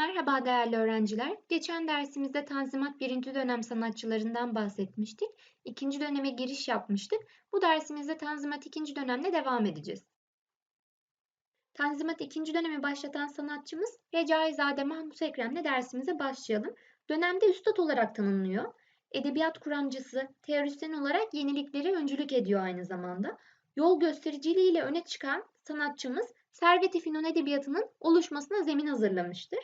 Merhaba değerli öğrenciler. Geçen dersimizde Tanzimat 1. dönem sanatçılarından bahsetmiştik. İkinci döneme giriş yapmıştık. Bu dersimizde Tanzimat 2. dönemle devam edeceğiz. Tanzimat 2. dönemi başlatan sanatçımız Recaizade Mahmut Ekrem'le dersimize başlayalım. Dönemde üstad olarak tanınıyor. Edebiyat kuramcısı, teorisyen olarak yenilikleri öncülük ediyor aynı zamanda. Yol göstericiliğiyle öne çıkan sanatçımız Servet-i Fünun Edebiyatı'nın oluşmasına zemin hazırlamıştır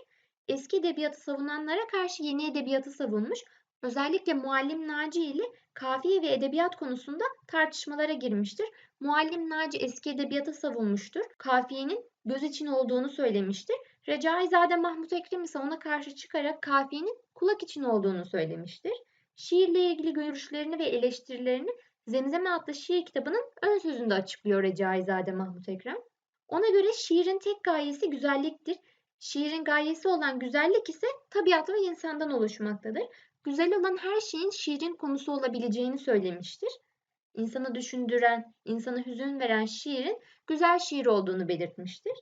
eski edebiyatı savunanlara karşı yeni edebiyatı savunmuş, özellikle Muallim Naci ile kafiye ve edebiyat konusunda tartışmalara girmiştir. Muallim Naci eski edebiyatı savunmuştur. Kafiyenin göz için olduğunu söylemiştir. Recaizade Mahmut Ekrem ise ona karşı çıkarak kafiyenin kulak için olduğunu söylemiştir. Şiirle ilgili görüşlerini ve eleştirilerini Zemzeme adlı şiir kitabının ön sözünde açıklıyor Recaizade Mahmut Ekrem. Ona göre şiirin tek gayesi güzelliktir Şiirin gayesi olan güzellik ise tabiat ve insandan oluşmaktadır. Güzel olan her şeyin şiirin konusu olabileceğini söylemiştir. İnsanı düşündüren, insana hüzün veren şiirin güzel şiir olduğunu belirtmiştir.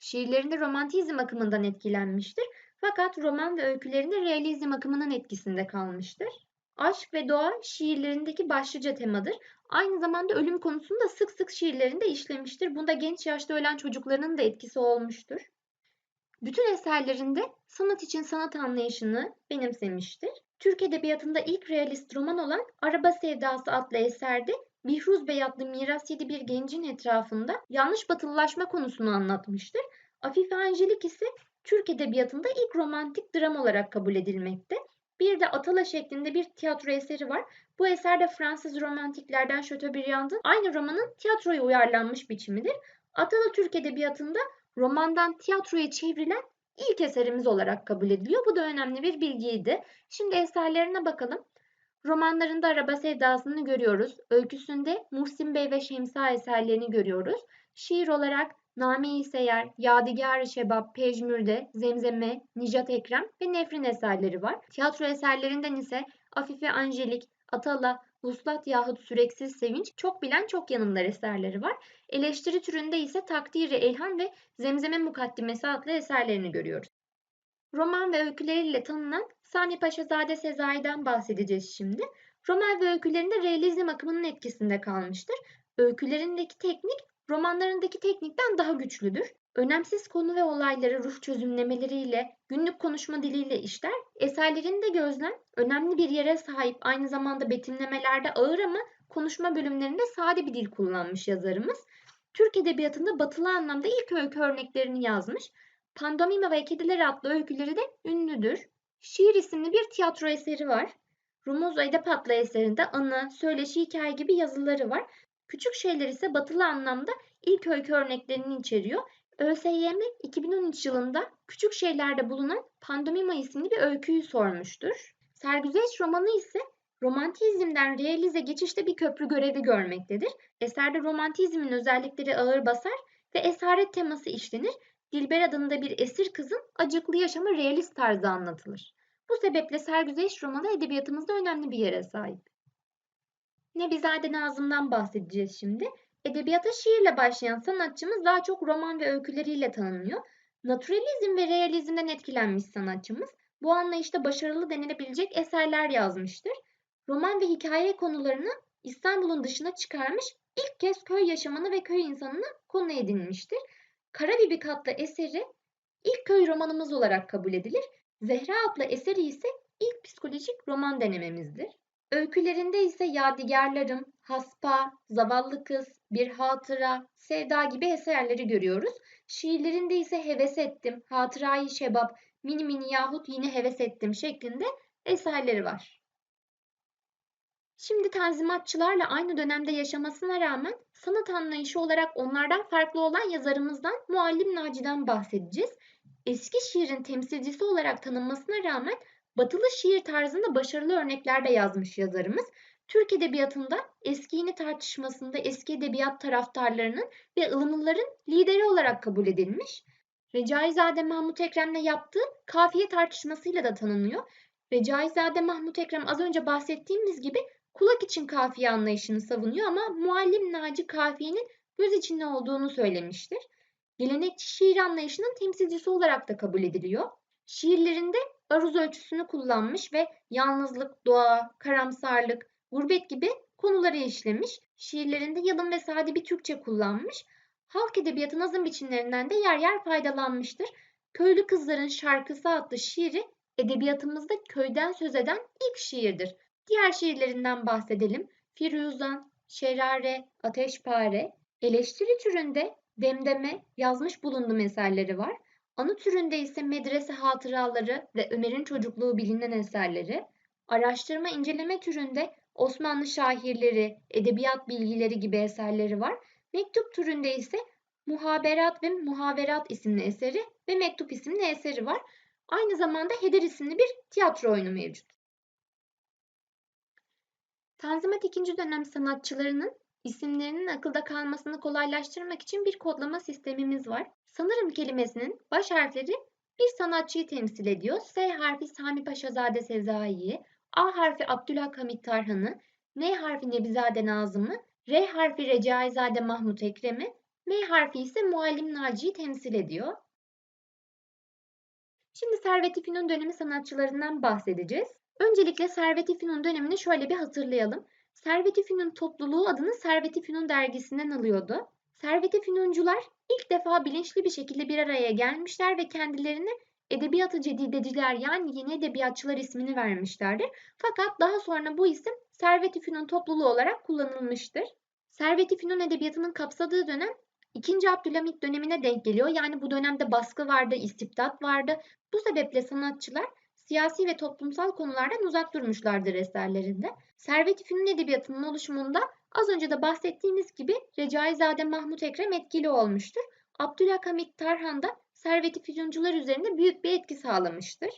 Şiirlerinde romantizm akımından etkilenmiştir fakat roman ve öykülerinde realizm akımının etkisinde kalmıştır. Aşk ve doğa şiirlerindeki başlıca temadır. Aynı zamanda ölüm konusunu da sık sık şiirlerinde işlemiştir. Bunda genç yaşta ölen çocuklarının da etkisi olmuştur. Bütün eserlerinde sanat için sanat anlayışını benimsemiştir. Türk Edebiyatı'nda ilk realist roman olan Araba Sevdası adlı eserde Bihruz Bey adlı miras yedi bir gencin etrafında yanlış batılılaşma konusunu anlatmıştır. Afife Angelik ise Türk Edebiyatı'nda ilk romantik dram olarak kabul edilmekte. Bir de Atala şeklinde bir tiyatro eseri var. Bu eser de Fransız romantiklerden Chateaubriand'ın aynı romanın tiyatroya uyarlanmış biçimidir. Atala Türk Edebiyatı'nda romandan tiyatroya çevrilen ilk eserimiz olarak kabul ediliyor. Bu da önemli bir bilgiydi. Şimdi eserlerine bakalım. Romanlarında araba sevdasını görüyoruz. Öyküsünde Muhsin Bey ve Şemsa eserlerini görüyoruz. Şiir olarak Name-i Seyer, Yadigar-ı Şebap, Pejmürde, Zemzeme, Nicat Ekrem ve Nefrin eserleri var. Tiyatro eserlerinden ise Afife Angelik, Atala, Vuslat yahut Süreksiz Sevinç çok bilen çok yanımlar eserleri var. Eleştiri türünde ise Takdiri Elhan ve Zemzeme Mukaddimesi adlı eserlerini görüyoruz. Roman ve öyküleriyle tanınan Sami Paşazade Sezai'den bahsedeceğiz şimdi. Roman ve öykülerinde realizm akımının etkisinde kalmıştır. Öykülerindeki teknik romanlarındaki teknikten daha güçlüdür. Önemsiz konu ve olayları ruh çözümlemeleriyle, günlük konuşma diliyle işler. Eserlerinde gözlem önemli bir yere sahip aynı zamanda betimlemelerde ağır ama konuşma bölümlerinde sade bir dil kullanmış yazarımız. Türk Edebiyatı'nda batılı anlamda ilk öykü örneklerini yazmış. Pandomima ve Kediler adlı öyküleri de ünlüdür. Şiir isimli bir tiyatro eseri var. Rumuz Edep adlı eserinde anı, söyleşi, hikaye gibi yazıları var. Küçük şeyler ise batılı anlamda ilk öykü örneklerini içeriyor. ÖSYM 2013 yılında Küçük Şeyler'de bulunan Pandomima isimli bir öyküyü sormuştur. Sergüzeş romanı ise romantizmden realize geçişte bir köprü görevi görmektedir. Eserde romantizmin özellikleri ağır basar ve esaret teması işlenir. Dilber adında bir esir kızın acıklı yaşamı realist tarzda anlatılır. Bu sebeple Sergüzeş romanı edebiyatımızda önemli bir yere sahip. Nebizade Nazım'dan bahsedeceğiz şimdi. Edebiyata şiirle başlayan sanatçımız daha çok roman ve öyküleriyle tanınıyor. Naturalizm ve realizmden etkilenmiş sanatçımız bu anlayışta başarılı denilebilecek eserler yazmıştır. Roman ve hikaye konularını İstanbul'un dışına çıkarmış, ilk kez köy yaşamını ve köy insanını konu edinmiştir. Karabibik adlı eseri ilk köy romanımız olarak kabul edilir. Zehra adlı eseri ise ilk psikolojik roman denememizdir. Öykülerinde ise Yadigarlarım, Haspa, Zavallı Kız, Bir Hatıra, Sevda gibi eserleri görüyoruz. Şiirlerinde ise Heves Ettim, Hatırayı Şebap, Mini Mini yahut Yine Heves Ettim şeklinde eserleri var. Şimdi tanzimatçılarla aynı dönemde yaşamasına rağmen sanat anlayışı olarak onlardan farklı olan yazarımızdan Muallim Naci'den bahsedeceğiz. Eski şiirin temsilcisi olarak tanınmasına rağmen batılı şiir tarzında başarılı örnekler de yazmış yazarımız. Türk Edebiyatı'nda eski yeni tartışmasında eski edebiyat taraftarlarının ve ılımlıların lideri olarak kabul edilmiş. Recaizade Mahmut Ekrem'le yaptığı kafiye tartışmasıyla da tanınıyor. Recaizade Mahmut Ekrem az önce bahsettiğimiz gibi kulak için kafiye anlayışını savunuyor ama Muallim Naci kafiyenin göz içinde olduğunu söylemiştir. Gelenekçi şiir anlayışının temsilcisi olarak da kabul ediliyor. Şiirlerinde aruz ölçüsünü kullanmış ve yalnızlık, doğa, karamsarlık, gurbet gibi konuları işlemiş. Şiirlerinde yalın ve sade bir Türkçe kullanmış. Halk edebiyatı nazım biçimlerinden de yer yer faydalanmıştır. Köylü Kızların Şarkısı adlı şiiri edebiyatımızda köyden söz eden ilk şiirdir. Diğer şiirlerinden bahsedelim. Firuzan, Şerare, Ateşpare, eleştiri türünde Demdeme yazmış bulunduğum eserleri var. Anı türünde ise medrese hatıraları ve Ömer'in çocukluğu bilinen eserleri. Araştırma inceleme türünde Osmanlı şairleri, edebiyat bilgileri gibi eserleri var. Mektup türünde ise Muhaberat ve Muhaverat isimli eseri ve Mektup isimli eseri var. Aynı zamanda Heder isimli bir tiyatro oyunu mevcut. Tanzimat ikinci dönem sanatçılarının isimlerinin akılda kalmasını kolaylaştırmak için bir kodlama sistemimiz var. Sanırım kelimesinin baş harfleri bir sanatçıyı temsil ediyor. S harfi Sami Paşazade Sezai'yi, A harfi Abdülhamit Tarhan'ı, N harfi Nebizade Nazım'ı, R harfi Recaizade Mahmut Ekrem'i, M harfi ise Muallim Naci'yi temsil ediyor. Şimdi Servet-i dönemi sanatçılarından bahsedeceğiz. Öncelikle Servet-i dönemini şöyle bir hatırlayalım. Servet-i topluluğu adını Servet-i dergisinden alıyordu. Servet-i ilk defa bilinçli bir şekilde bir araya gelmişler ve kendilerine edebiyatı cedideciler yani yeni edebiyatçılar ismini vermişlerdir. Fakat daha sonra bu isim Servet-i topluluğu olarak kullanılmıştır. Servet-i edebiyatının kapsadığı dönem 2. Abdülhamit dönemine denk geliyor. Yani bu dönemde baskı vardı, istibdat vardı. Bu sebeple sanatçılar siyasi ve toplumsal konulardan uzak durmuşlardır eserlerinde. Servet-i edebiyatının oluşumunda az önce de bahsettiğimiz gibi Recaizade Mahmut Ekrem etkili olmuştur. Abdülhamit Tarhan da Servet-i Fünuncular üzerinde büyük bir etki sağlamıştır.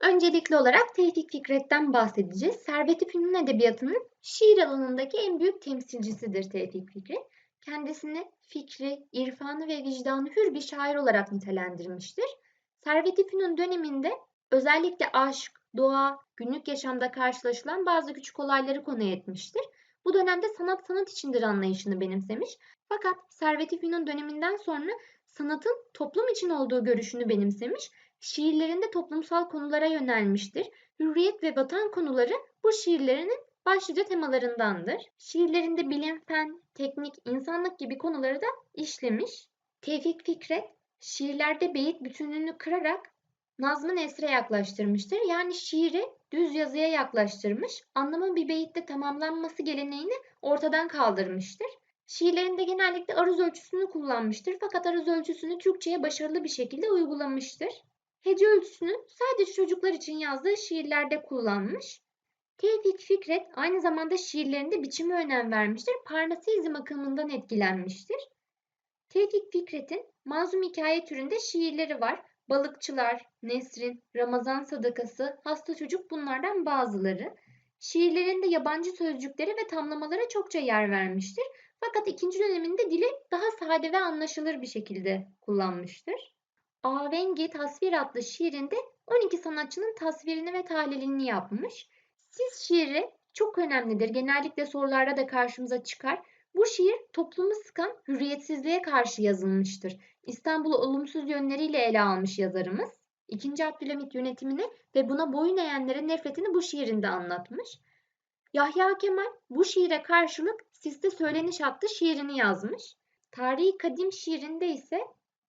Öncelikli olarak Tevfik Fikret'ten bahsedeceğiz. Servet-i Fünun edebiyatının şiir alanındaki en büyük temsilcisidir Tevfik Fikret. Kendisini fikri, irfanı ve vicdanı hür bir şair olarak nitelendirmiştir. Servet-i Fünun döneminde özellikle aşk, doğa, günlük yaşamda karşılaşılan bazı küçük olayları konu etmiştir. Bu dönemde sanat sanat içindir anlayışını benimsemiş. Fakat Servet-i Fünun döneminden sonra sanatın toplum için olduğu görüşünü benimsemiş. Şiirlerinde toplumsal konulara yönelmiştir. Hürriyet ve vatan konuları bu şiirlerinin başlıca temalarındandır. Şiirlerinde bilim, fen, teknik, insanlık gibi konuları da işlemiş. Tevfik Fikret şiirlerde beyit bütünlüğünü kırarak nazmı nesre yaklaştırmıştır. Yani şiiri düz yazıya yaklaştırmış, anlamın bir beyitte tamamlanması geleneğini ortadan kaldırmıştır. Şiirlerinde genellikle aruz ölçüsünü kullanmıştır fakat aruz ölçüsünü Türkçe'ye başarılı bir şekilde uygulamıştır. Hece ölçüsünü sadece çocuklar için yazdığı şiirlerde kullanmış. Tevfik Fikret aynı zamanda şiirlerinde biçime önem vermiştir. Parnasizm akımından etkilenmiştir. Tevfik Fikret'in manzum hikaye türünde şiirleri var. Balıkçılar, Nesrin, Ramazan Sadakası, Hasta Çocuk bunlardan bazıları. Şiirlerinde yabancı sözcüklere ve tamlamalara çokça yer vermiştir. Fakat ikinci döneminde dili daha sade ve anlaşılır bir şekilde kullanmıştır. Avengi Tasvir adlı şiirinde 12 sanatçının tasvirini ve tahlilini yapmış. Siz şiiri çok önemlidir. Genellikle sorularda da karşımıza çıkar. Bu şiir toplumu sıkan hürriyetsizliğe karşı yazılmıştır. İstanbul'u olumsuz yönleriyle ele almış yazarımız. İkinci Abdülhamit yönetimini ve buna boyun eğenlere nefretini bu şiirinde anlatmış. Yahya Kemal bu şiire karşılık Siste Söyleniş adlı şiirini yazmış. Tarihi Kadim şiirinde ise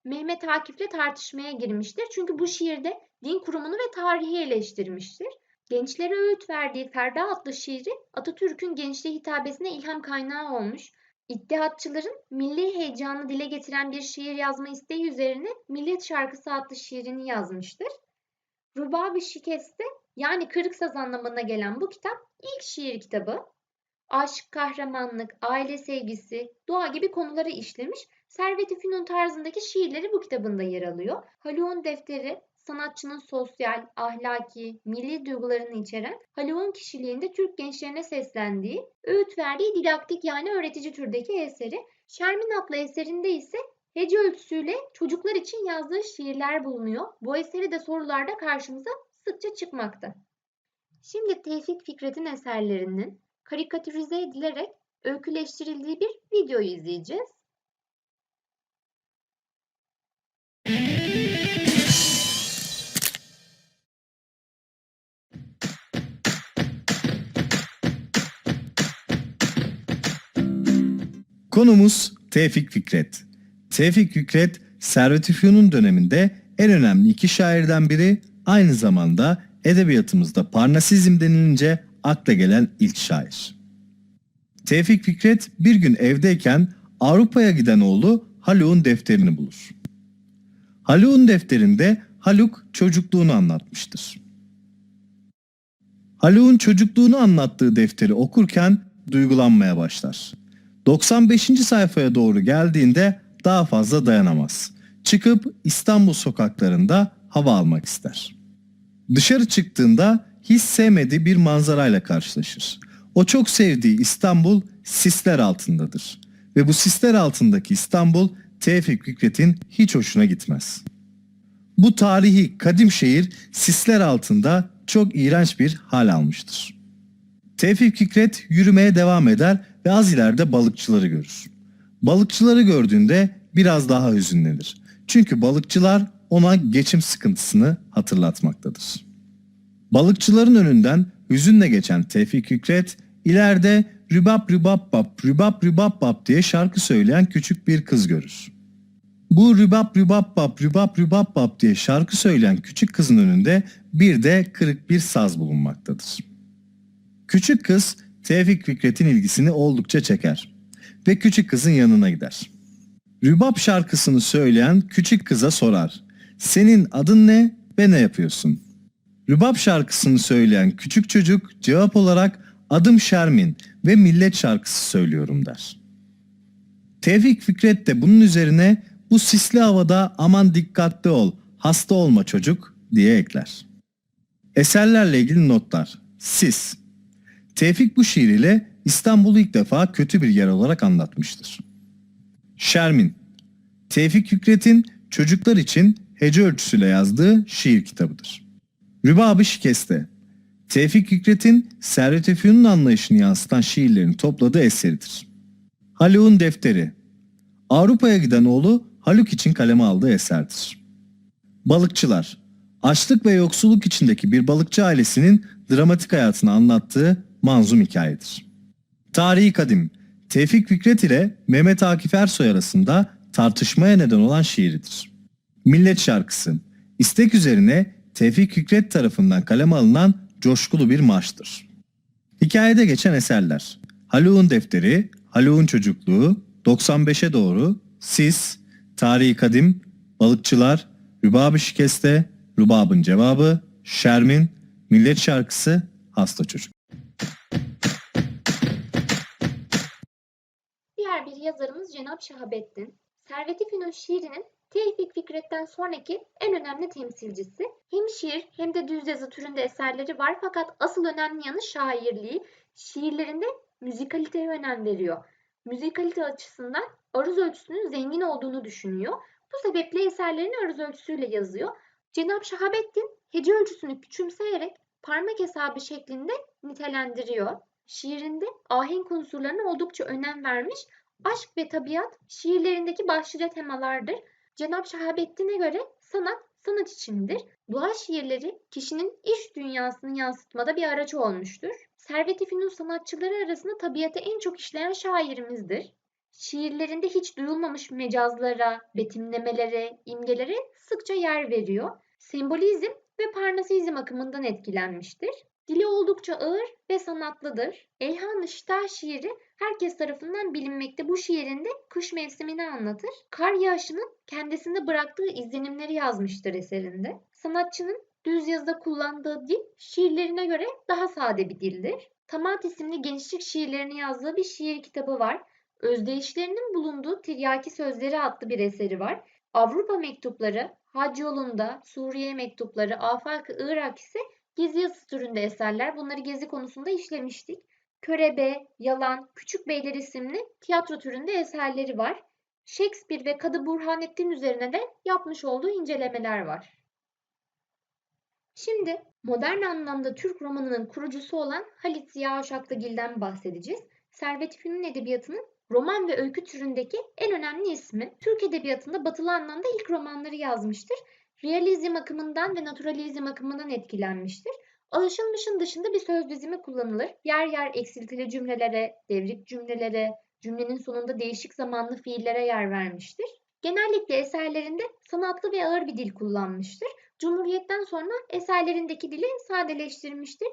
Mehmet Akif'le tartışmaya girmiştir. Çünkü bu şiirde din kurumunu ve tarihi eleştirmiştir. Gençlere öğüt verdiği Ferda adlı şiiri Atatürk'ün gençliğe hitabesine ilham kaynağı olmuş. İttihatçıların milli heyecanı dile getiren bir şiir yazma isteği üzerine Millet Şarkısı adlı şiirini yazmıştır. Rubabi Şikeste yani kırık saz anlamına gelen bu kitap ilk şiir kitabı. Aşk, kahramanlık, aile sevgisi, doğa gibi konuları işlemiş. Servet-i Fünun tarzındaki şiirleri bu kitabında yer alıyor. Haluk'un defteri sanatçının sosyal, ahlaki, milli duygularını içeren Haluk'un kişiliğinde Türk gençlerine seslendiği, öğüt verdiği didaktik yani öğretici türdeki eseri. Şermin adlı eserinde ise hece ölçüsüyle çocuklar için yazdığı şiirler bulunuyor. Bu eseri de sorularda karşımıza sıkça çıkmakta. Şimdi Tevfik Fikret'in eserlerinin karikatürize edilerek öyküleştirildiği bir videoyu izleyeceğiz. Konumuz Tevfik Fikret. Tevfik Fikret, Servet Üfü'nün döneminde en önemli iki şairden biri, aynı zamanda edebiyatımızda Parnasizm denilince akla gelen ilk şair. Tevfik Fikret bir gün evdeyken Avrupa'ya giden oğlu Haluk'un defterini bulur. Haluk'un defterinde Haluk çocukluğunu anlatmıştır. Haluk'un çocukluğunu anlattığı defteri okurken duygulanmaya başlar. 95. sayfaya doğru geldiğinde daha fazla dayanamaz. Çıkıp İstanbul sokaklarında hava almak ister. Dışarı çıktığında hiç sevmediği bir manzarayla karşılaşır. O çok sevdiği İstanbul sisler altındadır. Ve bu sisler altındaki İstanbul Tevfik Fikret'in hiç hoşuna gitmez. Bu tarihi kadim şehir sisler altında çok iğrenç bir hal almıştır. Tevfik Fikret yürümeye devam eder ve az ileride balıkçıları görür. Balıkçıları gördüğünde biraz daha hüzünlenir. Çünkü balıkçılar ona geçim sıkıntısını hatırlatmaktadır. Balıkçıların önünden hüzünle geçen Tevfik Fikret ileride rübap rübap bap rübap rübap bap diye şarkı söyleyen küçük bir kız görür. Bu rübap rübap bap rübap rübap bap diye şarkı söyleyen küçük kızın önünde bir de kırık bir saz bulunmaktadır. Küçük kız Tevfik Fikret'in ilgisini oldukça çeker ve küçük kızın yanına gider. Rübap şarkısını söyleyen küçük kıza sorar. Senin adın ne ve ne yapıyorsun? Rübap şarkısını söyleyen küçük çocuk cevap olarak adım Şermin ve millet şarkısı söylüyorum der. Tevfik Fikret de bunun üzerine bu sisli havada aman dikkatli ol, hasta olma çocuk diye ekler. Eserlerle ilgili notlar. Sis. Tevfik bu şiir ile İstanbul'u ilk defa kötü bir yer olarak anlatmıştır. Şermin. Tevfik Fikret'in çocuklar için hece ölçüsüyle yazdığı şiir kitabıdır. Rübab-ı Şikeste. Tevfik Fikret'in Servet-i Fünun anlayışını yansıtan şiirlerini topladığı eseridir. Haluk'un Defteri. Avrupa'ya giden oğlu Haluk için kaleme aldığı eserdir. Balıkçılar. Açlık ve yoksulluk içindeki bir balıkçı ailesinin dramatik hayatını anlattığı manzum hikayedir. Tarihi Kadim. Tevfik Fikret ile Mehmet Akif Ersoy arasında tartışmaya neden olan şiiridir. Millet Şarkısı. İstek üzerine Tevfik Fikret tarafından kaleme alınan coşkulu bir marştır. Hikayede geçen eserler. Haluk'un Defteri, Haluk'un Çocukluğu, 95'e doğru, Sis, Tarihi Kadim, Balıkçılar, Rübab-ı Şikeste, Rübab'ın Cevabı, Şermin, Millet Şarkısı, Hasta Çocuk. Diğer bir yazarımız Cenab Şahabettin. Servet-i Fünun şiirinin Tevfik Fikret'ten sonraki en önemli temsilcisi. Hem şiir hem de düz yazı türünde eserleri var fakat asıl önemli yanı şairliği. Şiirlerinde müzikaliteye önem veriyor. Müzikalite açısından aruz ölçüsünün zengin olduğunu düşünüyor. Bu sebeple eserlerini aruz ölçüsüyle yazıyor. Cenab Şahabettin hece ölçüsünü küçümseyerek parmak hesabı şeklinde nitelendiriyor. Şiirinde ahenk unsurlarına oldukça önem vermiş. Aşk ve tabiat şiirlerindeki başlıca temalardır. Cenab Şahabettin'e göre sanat sanat içindir. Doğa şiirleri kişinin iş dünyasını yansıtmada bir araç olmuştur. Servet-i Fünun sanatçıları arasında tabiatı en çok işleyen şairimizdir. Şiirlerinde hiç duyulmamış mecazlara, betimlemelere, imgelere sıkça yer veriyor. Sembolizm ve parnasizm akımından etkilenmiştir. Dili oldukça ağır ve sanatlıdır. Elhan-ı şiiri herkes tarafından bilinmekte. Bu şiirinde kış mevsimini anlatır. Kar yağışının kendisinde bıraktığı izlenimleri yazmıştır eserinde. Sanatçının düz yazıda kullandığı dil şiirlerine göre daha sade bir dildir. Tamat isimli gençlik şiirlerini yazdığı bir şiir kitabı var. Özdeyişlerinin bulunduğu Tiryaki Sözleri adlı bir eseri var. Avrupa mektupları, Hac yolunda, Suriye mektupları, Afak-ı Irak ise gezi yazısı türünde eserler. Bunları gezi konusunda işlemiştik. Körebe, Yalan, Küçük Beyler isimli tiyatro türünde eserleri var. Shakespeare ve Kadı Burhanettin üzerine de yapmış olduğu incelemeler var. Şimdi modern anlamda Türk romanının kurucusu olan Halit Ziya Uşaklıgil'den bahsedeceğiz. Servet Fünun edebiyatının roman ve öykü türündeki en önemli ismi. Türk edebiyatında batılı anlamda ilk romanları yazmıştır. Realizm akımından ve naturalizm akımından etkilenmiştir. Alışılmışın dışında bir söz dizimi kullanılır. Yer yer eksiltili cümlelere, devrik cümlelere, Cümlenin sonunda değişik zamanlı fiillere yer vermiştir. Genellikle eserlerinde sanatlı ve ağır bir dil kullanmıştır. Cumhuriyetten sonra eserlerindeki dili sadeleştirmiştir.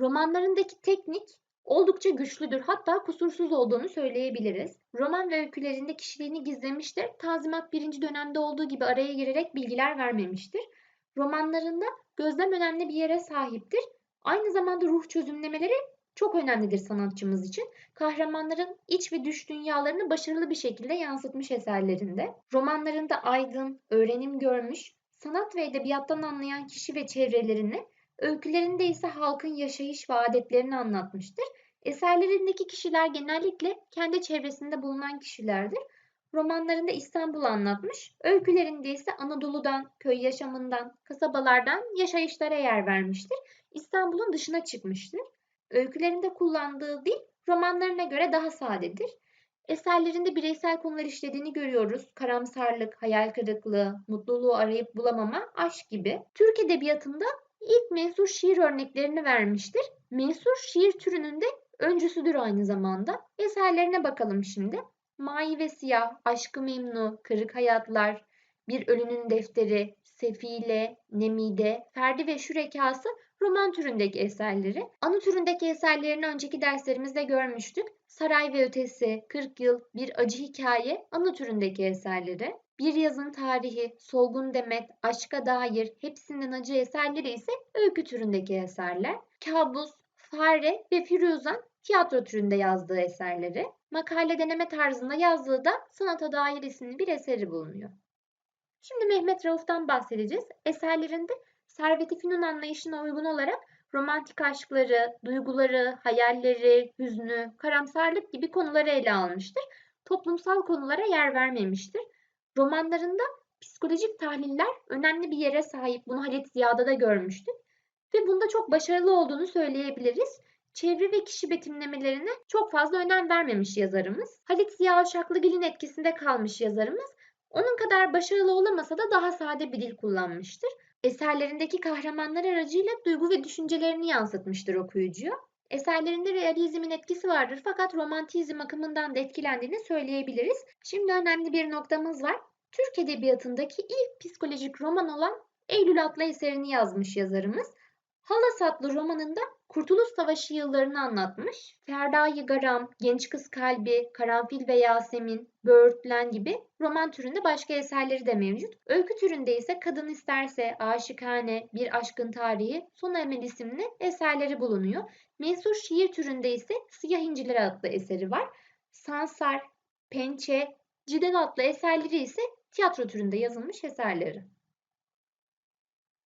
Romanlarındaki teknik oldukça güçlüdür. Hatta kusursuz olduğunu söyleyebiliriz. Roman ve öykülerinde kişiliğini gizlemiştir. Tanzimat birinci dönemde olduğu gibi araya girerek bilgiler vermemiştir. Romanlarında gözlem önemli bir yere sahiptir. Aynı zamanda ruh çözümlemeleri çok önemlidir sanatçımız için. Kahramanların iç ve dış dünyalarını başarılı bir şekilde yansıtmış eserlerinde. Romanlarında aydın, öğrenim görmüş, sanat ve edebiyattan anlayan kişi ve çevrelerini, öykülerinde ise halkın yaşayış ve adetlerini anlatmıştır. Eserlerindeki kişiler genellikle kendi çevresinde bulunan kişilerdir. Romanlarında İstanbul'u anlatmış, öykülerinde ise Anadolu'dan, köy yaşamından, kasabalardan yaşayışlara yer vermiştir. İstanbul'un dışına çıkmıştır. Öykülerinde kullandığı dil romanlarına göre daha sadedir. Eserlerinde bireysel konular işlediğini görüyoruz. Karamsarlık, hayal kırıklığı, mutluluğu arayıp bulamama, aşk gibi. Türk edebiyatında ilk mensur şiir örneklerini vermiştir. Mensur şiir türünün de öncüsüdür aynı zamanda. Eserlerine bakalım şimdi. Mavi ve Siyah, Aşkı Memnu, Kırık Hayatlar, Bir Ölünün Defteri, Sefile, Nemide, Ferdi ve Şürekası roman türündeki eserleri. Anı türündeki eserlerini önceki derslerimizde görmüştük. Saray ve Ötesi, 40 Yıl, Bir Acı Hikaye, anı türündeki eserleri. Bir Yazın Tarihi, Solgun Demet, Aşka Dair, hepsinden acı eserleri ise öykü türündeki eserler. Kabus, Fare ve Firuzan tiyatro türünde yazdığı eserleri. Makale deneme tarzında yazdığı da Sanata Dair isimli bir eseri bulunuyor. Şimdi Mehmet Rauf'tan bahsedeceğiz. Eserlerinde Servet-i Fünun anlayışına uygun olarak romantik aşkları, duyguları, hayalleri, hüznü, karamsarlık gibi konuları ele almıştır. Toplumsal konulara yer vermemiştir. Romanlarında psikolojik tahliller önemli bir yere sahip. Bunu Halit Ziya'da da görmüştük. Ve bunda çok başarılı olduğunu söyleyebiliriz. Çevre ve kişi betimlemelerine çok fazla önem vermemiş yazarımız. Halit Ziya Uşaklıgil'in etkisinde kalmış yazarımız. Onun kadar başarılı olamasa da daha sade bir dil kullanmıştır. Eserlerindeki kahramanlar aracıyla duygu ve düşüncelerini yansıtmıştır okuyucuya. Eserlerinde realizmin etkisi vardır fakat romantizm akımından da etkilendiğini söyleyebiliriz. Şimdi önemli bir noktamız var. Türk Edebiyatı'ndaki ilk psikolojik roman olan Eylül adlı eserini yazmış yazarımız. Halas adlı romanında Kurtuluş Savaşı yıllarını anlatmış. Ferda-i Garam, Genç Kız Kalbi, Karanfil ve Yasemin, Böğürtlen gibi roman türünde başka eserleri de mevcut. Öykü türünde ise Kadın İsterse, Aşıkane, Bir Aşkın Tarihi, Son Emel isimli eserleri bulunuyor. Mensur şiir türünde ise Siyah İnciler adlı eseri var. Sansar, Pençe, Cidel adlı eserleri ise tiyatro türünde yazılmış eserleri.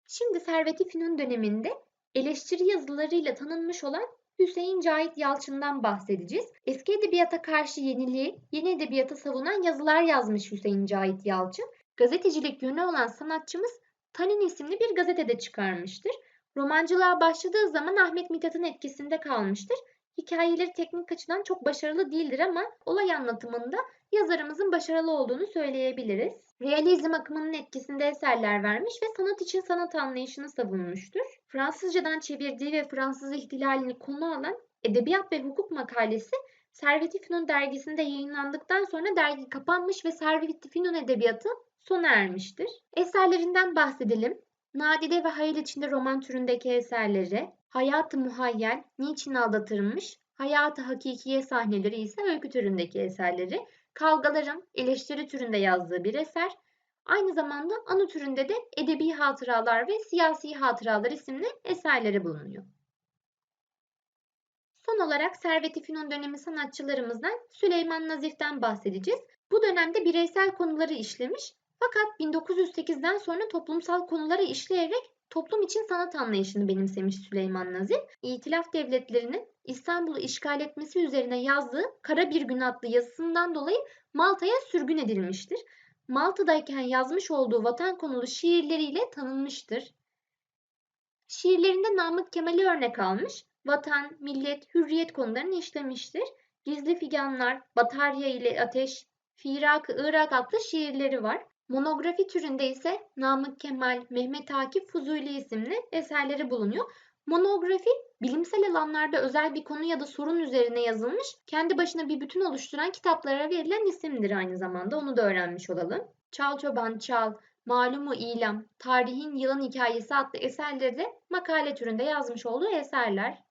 Şimdi Servet-i döneminde eleştiri yazılarıyla tanınmış olan Hüseyin Cahit Yalçın'dan bahsedeceğiz. Eski edebiyata karşı yeniliği, yeni edebiyata savunan yazılar yazmış Hüseyin Cahit Yalçın. Gazetecilik yönü olan sanatçımız Tanin isimli bir gazetede çıkarmıştır. Romancılığa başladığı zaman Ahmet Mithat'ın etkisinde kalmıştır. Hikayeleri teknik açıdan çok başarılı değildir ama olay anlatımında yazarımızın başarılı olduğunu söyleyebiliriz. Realizm akımının etkisinde eserler vermiş ve sanat için sanat anlayışını savunmuştur. Fransızcadan çevirdiği ve Fransız ihtilalini konu alan Edebiyat ve Hukuk makalesi Servet-i Fünun dergisinde yayınlandıktan sonra dergi kapanmış ve Servet-i Fünun edebiyatı sona ermiştir. Eserlerinden bahsedelim. Nadide ve Hayal içinde roman türündeki eserleri, Hayatı Muhayyel, Niçin Aldatırmış, Hayatı Hakikiye sahneleri ise öykü türündeki eserleri, Kavgalarım eleştiri türünde yazdığı bir eser. Aynı zamanda anı türünde de edebi hatıralar ve siyasi hatıralar isimli eserleri bulunuyor. Son olarak Servet-i Fünun dönemi sanatçılarımızdan Süleyman Nazif'ten bahsedeceğiz. Bu dönemde bireysel konuları işlemiş fakat 1908'den sonra toplumsal konuları işleyerek toplum için sanat anlayışını benimsemiş Süleyman Nazif. İtilaf devletlerinin İstanbul'u işgal etmesi üzerine yazdığı Kara Bir Gün adlı yazısından dolayı Malta'ya sürgün edilmiştir. Malta'dayken yazmış olduğu vatan konulu şiirleriyle tanınmıştır. Şiirlerinde Namık Kemal'i örnek almış, vatan, millet, hürriyet konularını işlemiştir. Gizli Figanlar, Batarya ile Ateş, Firak-ı Irak adlı şiirleri var. Monografi türünde ise Namık Kemal, Mehmet Akif Fuzuli isimli eserleri bulunuyor. Monografi, bilimsel alanlarda özel bir konu ya da sorun üzerine yazılmış, kendi başına bir bütün oluşturan kitaplara verilen isimdir aynı zamanda. Onu da öğrenmiş olalım. Çal Çoban Çal, Malumu İlam, Tarihin Yılan Hikayesi adlı eserleri de makale türünde yazmış olduğu eserler.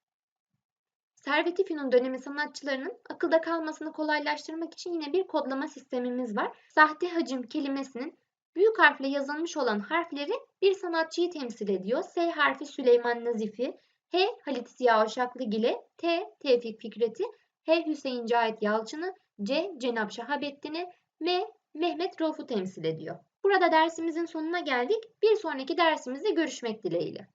Servet-i Fünun dönemi sanatçılarının akılda kalmasını kolaylaştırmak için yine bir kodlama sistemimiz var. Sahte hacim kelimesinin büyük harfle yazılmış olan harfleri bir sanatçıyı temsil ediyor. S harfi Süleyman Nazifi, H Halit Ziya Uşaklıgil'i, T Tevfik Fikret'i, H Hüseyin Cahit Yalçın'ı, C Cenap Şahabettin'i, M Mehmet Rauf'u temsil ediyor. Burada dersimizin sonuna geldik. Bir sonraki dersimizde görüşmek dileğiyle.